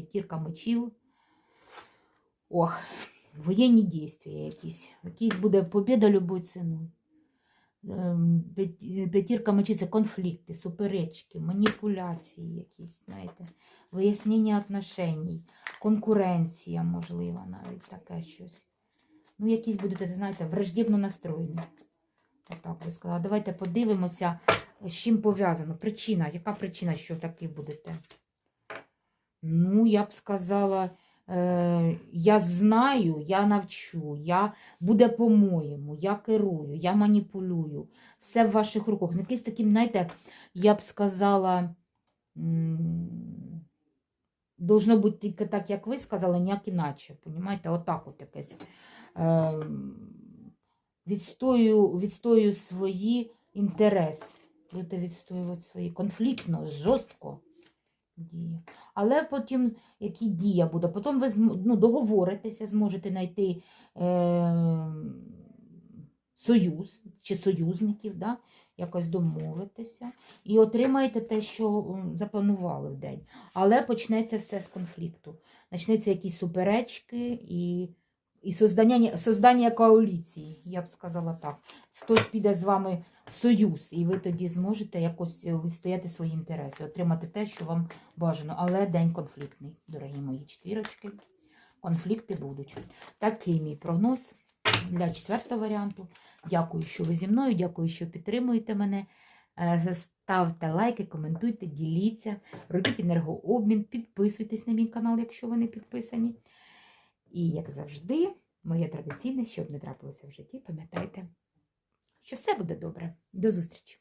п'ятірка мечів. Ох, воєнні дійства якісь. Якісь буде побіда любою ціною. Ем, П'ятірка мечів це конфлікти, суперечки, маніпуляції якісь, знаєте, вияснення отношеній, конкуренція, можливо, навіть таке щось. Ну, якісь будете, знаєте, враждебно настроєні. Отак би сказала. Давайте подивимося, з чим пов'язано. Причина. Яка причина, що таки будете? Ну, я б сказала, е, я знаю, я навчу, я буде по-моєму, я керую, я маніпулюю. Все в ваших руках. Ну, Якийсь таким, знаєте, я б сказала, должно бути тільки так, як ви сказали, ніяк іначе. Понімаєте, отак от якесь. Е, відстою, відстою свої інтереси. Будете відстоювати свої конфліктно, жорстко діє. Але потім, які дія буде, потім ви ну, договоритеся, зможете знайти е, союз чи союзників, да? якось домовитися, і отримаєте те, що запланували в день. Але почнеться все з конфлікту. Почнеться якісь суперечки і, і создання, создання коаліції, я б сказала так. Хтось піде з вами союз, і ви тоді зможете якось відстояти свої інтереси, отримати те, що вам бажано. Але день конфліктний, дорогі мої четвірочки. Конфлікти будуть. Такий мій прогноз для четвертого варіанту. Дякую, що ви зі мною, дякую, що підтримуєте мене. Е, Ставте лайки, коментуйте, діліться, робіть енергообмін, підписуйтесь на мій канал, якщо ви не підписані. І, як завжди, моє традиційне, щоб не трапилося в житті, пам'ятайте, що все буде добре. До зустрічі!